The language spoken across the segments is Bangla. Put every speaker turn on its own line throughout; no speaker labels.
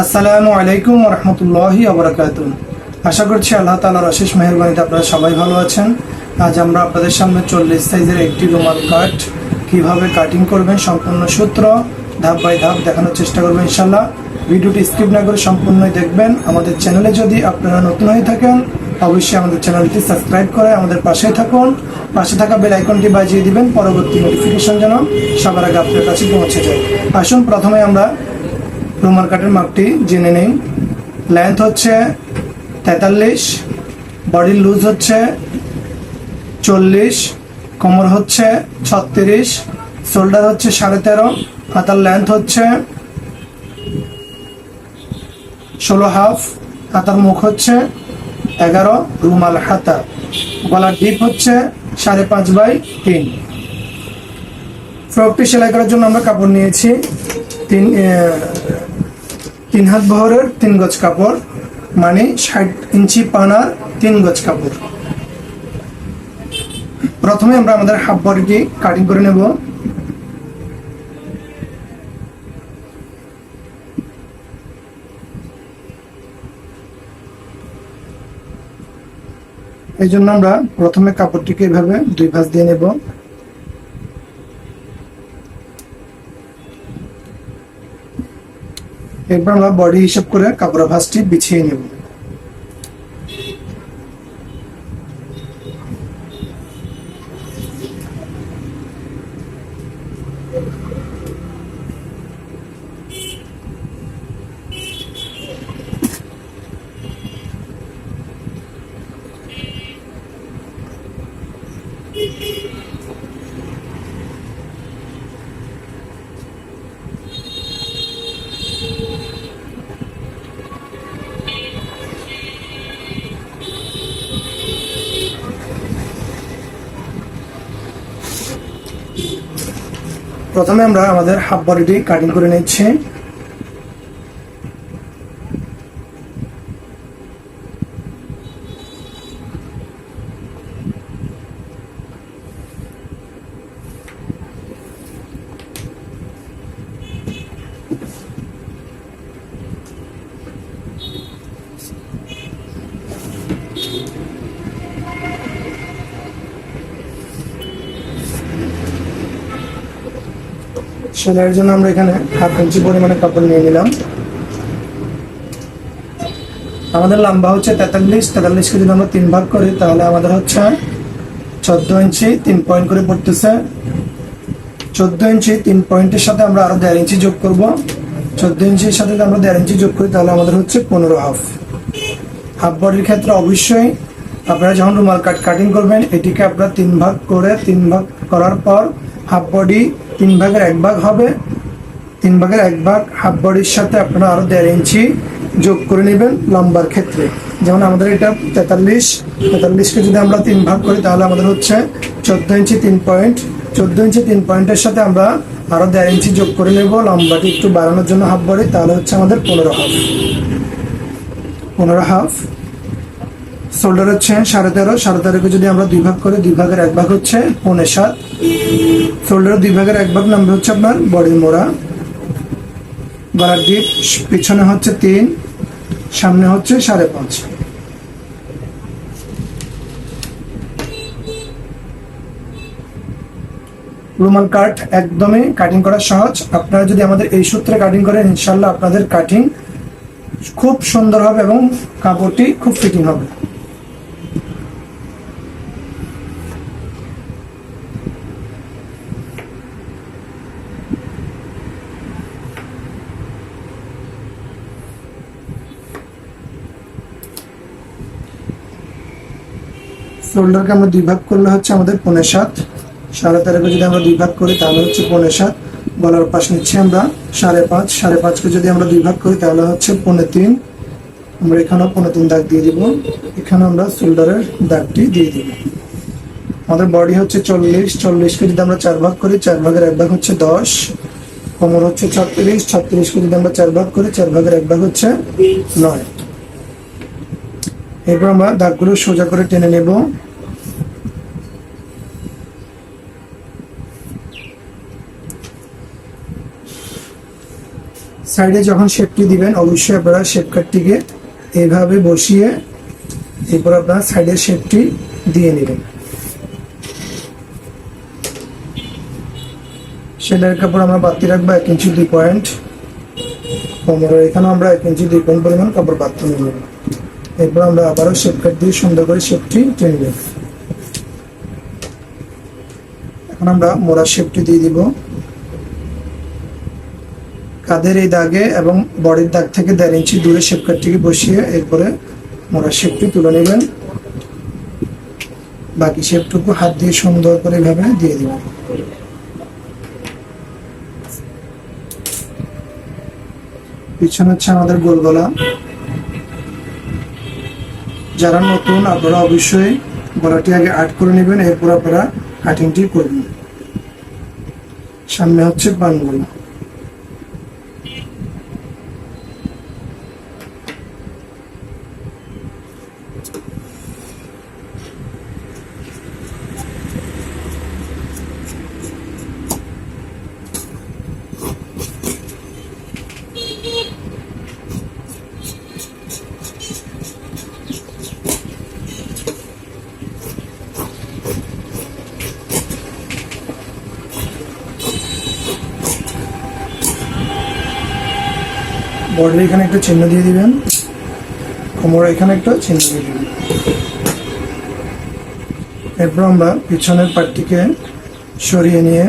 আসসালামু আলাইকুম রহমতুল্লাহি আবরাকাত আশা করছি আল্লাহ তালার অশেষ মেহরবানিতে আপনারা সবাই ভালো আছেন। আজ আমরা আপনাদের সামনে চল্লিশ সাইজের একটি রুমাল কাট কীভাবে কাটিং করবেন সম্পূর্ণ সূত্র ধাপ বাই ধাপ দেখানোর চেষ্টা করবেন ইনশাল্লাহ ভিডিওটি স্কিপ না করে সম্পূর্ণই দেখবেন। আমাদের চ্যানেলে যদি আপনারা নতুন হয়ে থাকেন, অবশ্যই আমাদের চ্যানেলটি সাবস্ক্রাইব করে আমাদের পাশে থাকুন। পাশে থাকা বেল আইকনটি বাজিয়ে দিবেন। পরবর্তী নোটিফিকেশন যেন সবার আগে আপনার কাছে পৌঁছে যায়। আসুন, প্রথমে আমরা রুমাল কাটের মাপটি জেনে নেই লেন্থ হচ্ছে তেতাল্লিশ বডির লুজ হচ্ছে চল্লিশ, কোমর হচ্ছে ছত্রিশ শোল্ডার হচ্ছে সাড়ে তেরো, হাতার লেন্থ হচ্ছে ষোলো হাফ হাতার মুখ হচ্ছে এগারো, রুমাল হাতা। গলার ডিপ হচ্ছে সাড়ে পাঁচ বাই তিন। ফ্রকটি সেলাই করার জন্য আমরা কাপড় নিয়েছি। তিন তিন হাত বহরের তিন গজ কাপড় মানে ষাট ইঞ্চি পানার তিন গজ কাপড়। প্রথমে আমরা আমাদের হাফ বডিটি কাটিং করে নেব। এই জন্য আমরা প্রথমে কাপড়টিকে এভাবে দুই ভাঁজ দিয়ে নেব। এরপর আমরা বডি হিসাব করে কাপড়া ভাঁজটি বিছিয়ে নেব। প্রথমে আমরা আমাদের হাফ বডিটি কাটিং করে নিচ্ছি। সেলাইয়ের জন্য আমরা এখানে হাফ ইঞ্চি পরিমাণে কাপড় নিয়ে নিলাম। আমাদের লম্বা হচ্ছে তেতাল্লিশ, তেতাল্লিশকে যদি আমরা তিন ভাগ করি, তাহলে আমাদের হচ্ছে চোদ্দ ইঞ্চি তিন পয়েন্ট করে পড়তেছে। চোদ্দ ইঞ্চি তিন পয়েন্টের সাথে আমরা আরও দেড় ইঞ্চি যোগ করব। চোদ্দ ইঞ্চির সাথে যদি আমরা দেড় ইঞ্চি যোগ করি, তাহলে আমাদের হচ্ছে পনেরো হাফ হাফ বডির ক্ষেত্রে অবশ্যই আপনারা যখন রুমাল কাট কাটিং করবেন, এটিকে আপনারা তিন ভাগ করে তিন ভাগ করার পর হাফ বডি তিন ভাগের এক ভাগ হবে। তিন ভাগের এক ভাগ হাফ বডির সাথে আপনারা আরও দেড় ইঞ্চি যোগ করে নেবেন লম্বার ক্ষেত্রে। যেমন আমাদের এটা তেতাল্লিশ। তেতাল্লিশকে যদি আমরা তিন ভাগ করি, তাহলে আমাদের হচ্ছে চোদ্দ ইঞ্চি তিন পয়েন্ট। চোদ্দ ইঞ্চি তিন পয়েন্টের সাথে আমরা আরও দেড় ইঞ্চি যোগ করে নেব। লম্বাটি একটু বাড়ানোর জন্য হাফ বডি তাহলে হচ্ছে আমাদের পনেরো হাফ পনেরো হাফ শোল্ডার হচ্ছে সাড়ে তেরো, সাড়ে তেরোকে যদি আমরা দুই ভাগ করি, দুই ভাগের এক ভাগ হচ্ছে পৌনে সাত। শোল্ডারের দুই ভাগের এক ভাগ নামবে হচ্ছে আপনার বডির মোড়া। গলার ডিপ পিছনে হচ্ছে তিন, সামনে হচ্ছে সাড়ে পাঁচ। রুমাল কাট একদমই কাটিং করা সহজ। আপনারা যদি আমাদের এই সূত্রে কাটিং করেন ইনশাল্লাহ আপনাদের কাটিং খুব সুন্দর হবে এবং কাপড়টি খুব ফিটিং হবে। শোল্ডারকে আমরা দুই ভাগ করলে হচ্ছে আমাদের পনেরো সাত। সাড়ে তেরোকে যদি আমরা দুই ভাগ করি, তাহলে হচ্ছে পনেরো সাত। গলার পাশ নিচ্ছি আমরা সাড়ে পাঁচ। সাড়ে পাঁচকে যদি আমরা দুই ভাগ করি, তাহলে হচ্ছে পনেরো তিন। আমরা এখানেও পনেরো তিন দাগ দিয়ে দিব। এখানে আমরা শোল্ডারের দাগটি দিয়ে দিব। আমাদের বডি হচ্ছে চল্লিশ। চল্লিশকে যদি আমরা চার ভাগ করি, চার ভাগের এক ভাগ হচ্ছে দশ। কোমর হচ্ছে ছত্রিশ। ছত্রিশকে যদি আমরা চার ভাগ করি, চার ভাগের এক ভাগ হচ্ছে নয়। এরপর আমরা দাগগুলো সোজা করে টেনে নেব। সাইডে যখন শেপটি দিবেন, অবশ্যই আপনারা শেপ কাটটিকে এইভাবে বসিয়ে এরপর আপনারা সাইডের শেপটি দিয়ে নেবেন। সেলাইয়ের কাপড় আমরা বাড়তি রাখব এক ইঞ্চি দুই পয়েন্ট। কোমরের এখানে আমরা এক ইঞ্চি দুই পয়েন্ট পরিমাণ কাপড় বাড়তি নেব। এরপর আমরা আবারও শেপ কাট দিয়ে সুন্দর করে শেপটি টেনে নেব। এখন আমরা মোড়া শেপটি দিয়ে দিব। কাদের এই দাগে এবং বডির দাগ থেকে দেড় ইঞ্চি দূরে শেপ কাটটিকে বসিয়ে এরপরে মোড়া শেপটি তুলে নেবেন। বাকি শেপটুকু হাত দিয়ে সুন্দর করে এভাবে দিয়ে দিবেন। পিছনে হচ্ছে আমাদের গোল গলা। যারা নতুন, আপনারা অবশ্যই গলাটি আগে আর্ট করে নেবেন, এরপর আপনারা কাটিংটি করবেন। সামনে হচ্ছে বানগুলো। বর্ডার এখানে একটা চিহ্ন দিয়ে দিবেন। কোমর এখানে একটা চিহ্ন দিয়ে দিবেন। এরপর আমরা পিছনের পাটটিকে সরিয়ে নিয়ে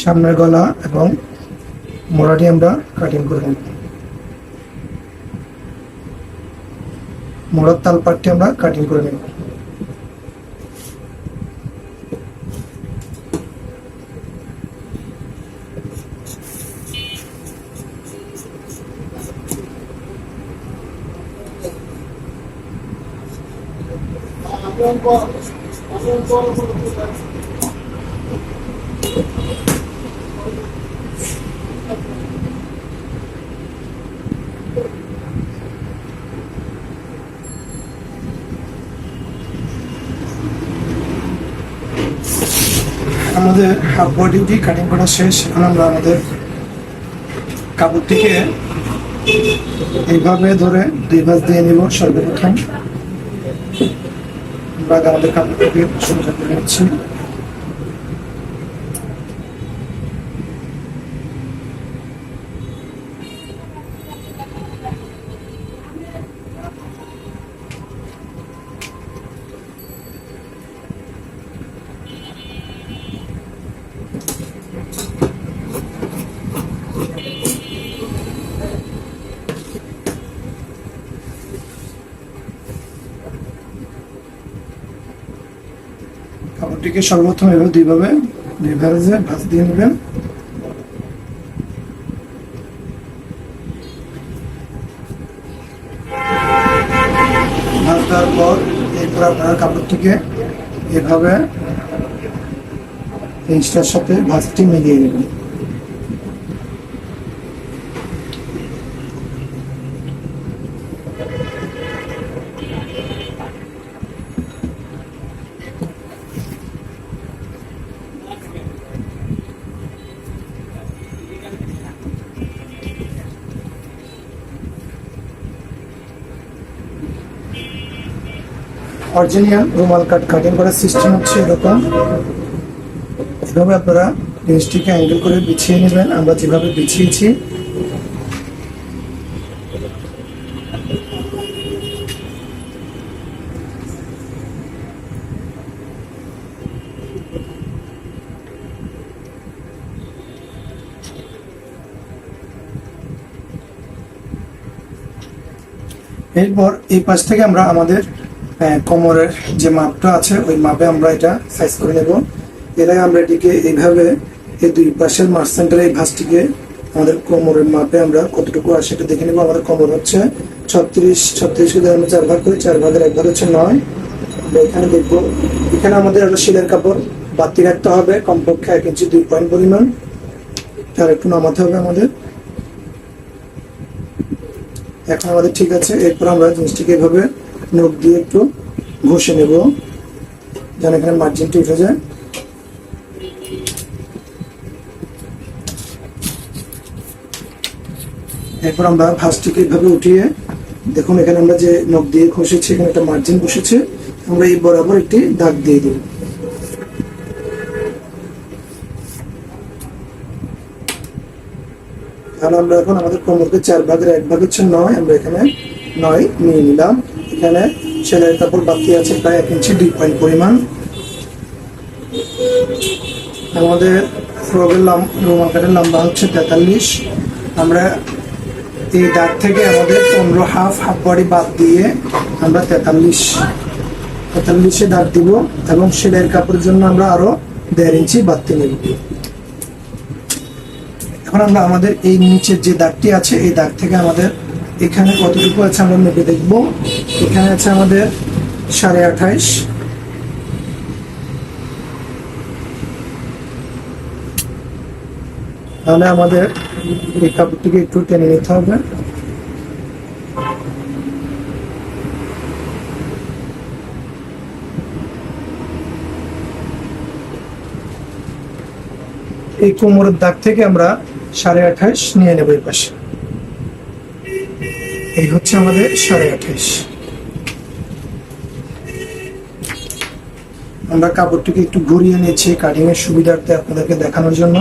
সামনের গলা এবং মোড়াটি আমরা কাটিং করে নেব। মোড়ার তাল পাটটি আমরা কাটিং করে নেব। আমাদের হাফ বডিটি কাটিং করা শেষ। এখন আমরা আমাদের কাপড়টিকে এইভাবে ধরে দুই ভাঁজ দিয়ে নিব, সর্বপ্রথম। আমরা আমাদের কাপড় থেকে শুরু করতে নিচ্ছি কাপড়টিকে সর্বপ্রথম এভাবে দুইভাবে দুই ভ্যারেজে ভাঁজ দিয়ে নেবেন। কাপড়টিকে এভাবে সাথে ভাঁজটি মিলিয়ে নেবেন। অরিজিনাল রুমাল কাট কাটিং করার সিস্টেম হচ্ছে এরকম। এভাবে আপনারা জিনিসটিকে অ্যাঙ্গেল করে বিছিয়ে নেবেন। আমরা যেভাবে বিছিয়েছি, এরপর এই পাশ থেকে আমরা আমাদের কোমরের যে মাপটা আছে, ওই মাপে আমরা এটা সাইজ করে নেব। এর আগে আমরা এটিকে এইভাবে এই দুই পাশের মার্চ সেন্টারে এই ভাঁজটিকে আমাদের কোমরের মাপে আমরা কতটুকু আসে এটা দেখে নেব। আমাদের কোমর হচ্ছে ছত্রিশ ছত্রিশ যদি আমরা চার ভাগ করি, চার ভাগের এক ভাগ হচ্ছে নয়। আমরা এখানে দেখব, এখানে আমাদের একটা শিলের কাপড় বাতি রাখতে হবে, কমপক্ষে এক ইঞ্চি দুই পয়েন্ট পরিমাণ। তার একটু নামাতে হবে আমাদের। এখন আমাদের ঠিক আছে, এরপর আমরা জিনিসটিকে এভাবে নখ দিয়ে একটু ঘষে নেব। যেন এখানে মার্জিনটি উঠে যায়। এরপর আমরা ভাঁজটিকে এইভাবে উঠিয়ে দেখুন এখানে আমরা যে নখ দিয়ে ঘষেছি, এখানে একটা মার্জিন বসেছে, আমরা এই বরাবর একটি দাগ দিয়ে দেব। তাহলে আমরা এখন আমাদের কোমরকে চার ভাগের এক ভাগের হচ্ছে নয়, আমরা এখানে নয় নিয়ে নিলাম। এখানে সেলাইয়ের কাপড় বাকি আছে প্রায় এক ইঞ্চি দুই পয়েন্ট পরিমাণ। আমাদের ফ্রকের রুমাল কাটের লম্বা হচ্ছে তেতাল্লিশ। আমরা এই দাগ থেকে আমাদের পনেরো হাফ হাফ বডি বাদ দিয়ে আমরা তেতাল্লিশ। তেতাল্লিশে দাগ দিব এবং সেলাইয়ের কাপড়ের জন্য আমরা আরও দেড় ইঞ্চি বাড়তি নেব। এখন আমরা আমাদের এই নিচের যে দাগটি আছে, এই দাগ থেকে আমাদের এখানে কতটুকু আছে আমরা মেপে দেখব। এখানে আছে আমাদের সাড়ে আঠাইশ তাহলে আমাদের এই কাপড়টিকে একটু টেনে নিতে হবে। এই কোমরের দাগ থেকে আমরা সাড়ে আঠাইশ নিয়ে নেব এই পাশে। এই হচ্ছে আমাদের সাড়ে আঠাইশ আমরা কাপড়টিকে একটু ঘুরিয়ে নিয়েছি কাটিং এর সুবিধার্থে আপনাদেরকে দেখানোর জন্য।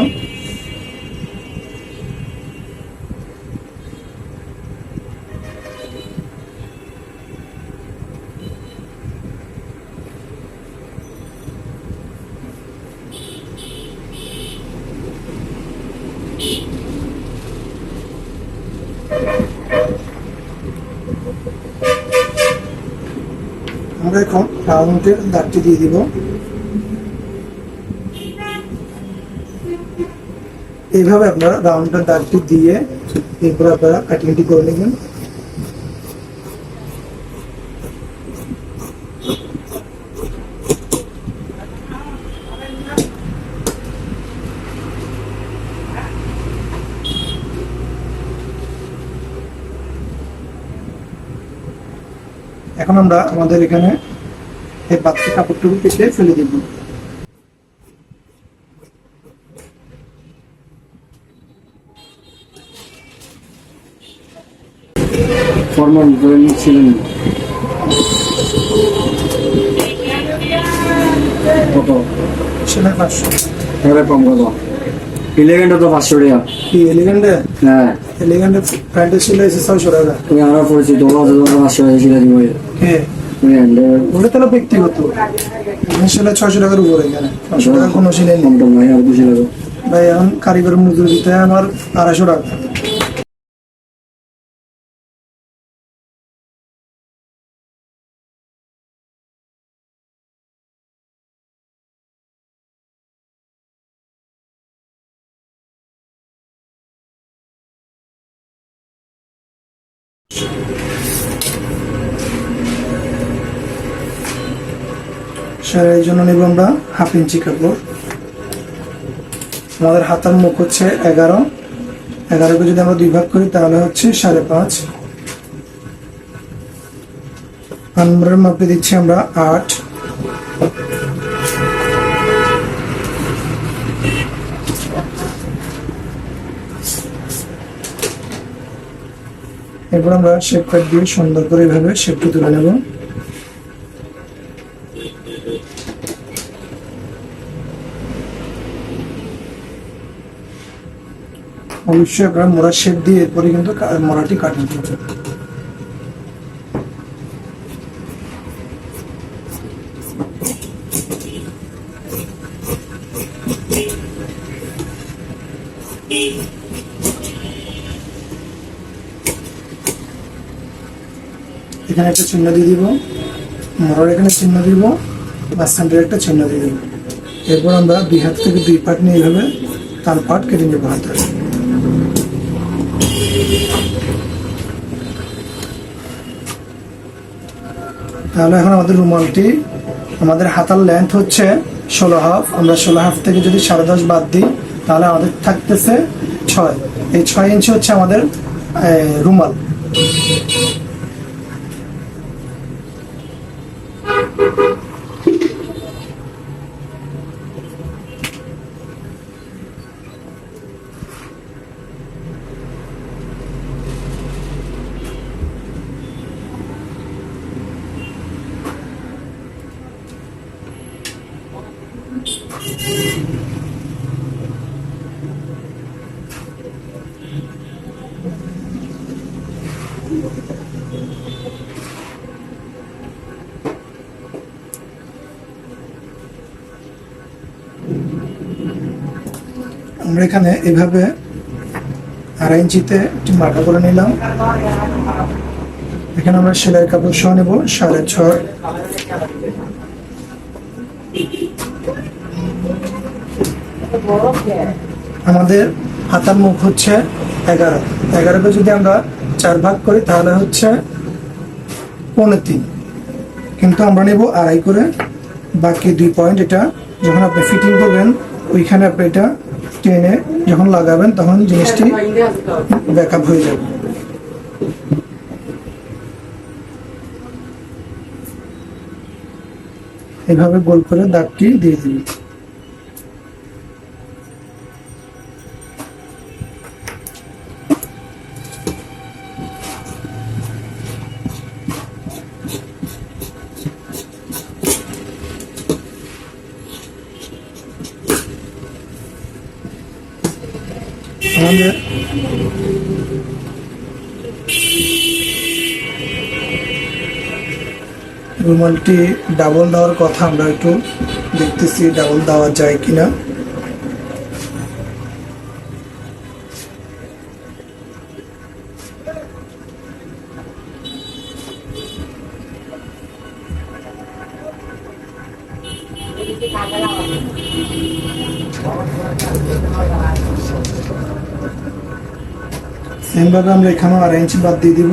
আমরা এখন রাউন্ডের দাগটি দিয়ে দিব। এইভাবে আপনারা রাউন্ডের দাগটি দিয়ে এরপর আপনারা কাটিংটি করে নেবেন। এখন আমরা আমাদের এখানে এই বাচ্চা কাপড়টুকু কেটে ফেলে দিব।
ফর্মাল ধরে নিচ্ছিলেন। কত?
সেলাই পাঁচশো।
এবারে কম কত ইলেভেনটা তো পাঁচশো টাকা।
কি এলিগেন্টে
হ্যাঁ।
এলিগেন্টে প্যান্টের সেলাই এসে ছয়শো টাকা।
তুমি আমরা পরিচিত তোমার পাঁচশো টাকা ছিল আনলে
ওটা তাহলে ব্যক্তিগত। সেলাই ছয়শো টাকার উপরে এখানে। ছয়শো টাকার কোনো সেলাই নেই।
টম আর বেশি লাগবে
ভাই এখন কারিগর মজুরি দিতে আমার আড়াইশো টাকা। সেলাইয়ের জন্য নেব আমরা হাফ ইঞ্চি কাপড়। আমাদের হাতার মুখ হচ্ছে এগারো। এগারোকে যদি আমরা দুই ভাগ করি, তাহলে হচ্ছে সাড়ে পাঁচ। আনবারের মাপে দিচ্ছি আমরা আট। এরপর আমরা শেপ কাট দিয়ে সুন্দর করে এভাবে শেপটি তুলে নেব। অবশ্যই আপনারা মোড়া শেপ দিয়ে এরপরে কিন্তু মোড়াটি কাটিং করবেন এখানে একটা চিহ্ন দিয়ে দিব মোড়ার এখানে চিহ্ন দিব মাঝখানটার একটা চিহ্ন দিয়ে দিব। এরপর আমরা দুই হাত থেকে দুই পাট নিয়ে এইভাবে তার পাট কেটে নেব হাতে। তাহলে এখন আমাদের রুমালটি আমাদের হাতার লেন্থ হচ্ছে ষোলো হাফ আমরা ষোলো হাফ থেকে যদি সাড়ে দশ বাদ দিই, তাহলে আমাদের থাকতেছে ছয়। এই ছয় ইঞ্চি হচ্ছে আমাদের রুমাল। আমরা এখানে এভাবে আড়াই ইঞ্চিতে একটি মার্কা করে নিলাম। এখানে আমরা সেলাই কাপড় সহ নেব, সাড়ে ছয়। আমাদের হাতার মুখ হচ্ছে এগারো। এগারোকে যদি আমরা চার ভাগ করি, তাহলে হচ্ছে পৌনে তিন। কিন্তু আমরা নেব আড়াই করে। বাকি দুই পয়েন্ট এটা, যখন আপনি ফিটিং করবেন, ওইখানে আপনি এটা টেনে যখন লাগাবেন তখন জিনিসটি ব্যাকআপ হয়ে যাবে। এভাবে গোল করে দাগটি দিয়ে দিবি রুমালটি ডাবল দেওয়ার কথা আমরা একটু দেখতেছি ডাবল দেওয়া যায় কিনা। সেম ভাবে আমরা এখানেও আড়াই ইঞ্চি বাদ দিয়ে দিব।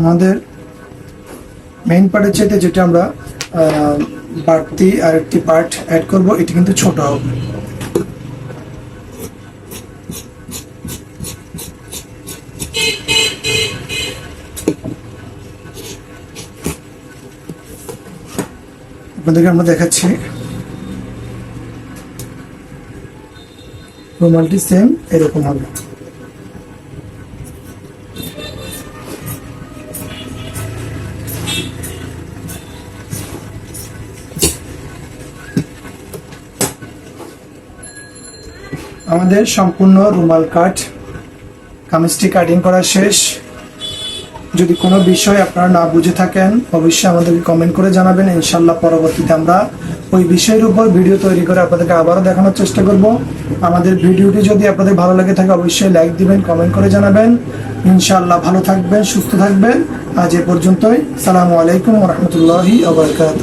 আমাদের মেইন পার্টের চাইতে যেটা আমরা বাড়তি আর একটি পার্ট অ্যাড করব, এটি কিন্তু ছোট হবে। আপনাদেরকে আমরা দেখাচ্ছি। রুমালটি সেম এরকম হবে। আমাদের সম্পূর্ণ রুমাল কাট কামিজটি কাটিং করা শেষ। যদি কোনো বিষয় আপনারা না বুঝে থাকেন, অবশ্যই আমাদেরকে কমেন্ট করে জানাবেন। ইনশাল্লাহ পরবর্তীতে আমরা ওই বিষয়ের উপর ভিডিও তৈরি করে আপনাদেরকে আবারও দেখানোর চেষ্টা করব। আমাদের ভিডিওটি যদি আপনাদের ভালো লাগে থাকে, অবশ্যই লাইক দিবেন কমেন্ট করে জানাবেন। ইনশাল্লাহ ভালো থাকবেন, সুস্থ থাকবেন। আজ এ পর্যন্তই। সালামু আলাইকুম রহমতুল্লাহি আবরকাত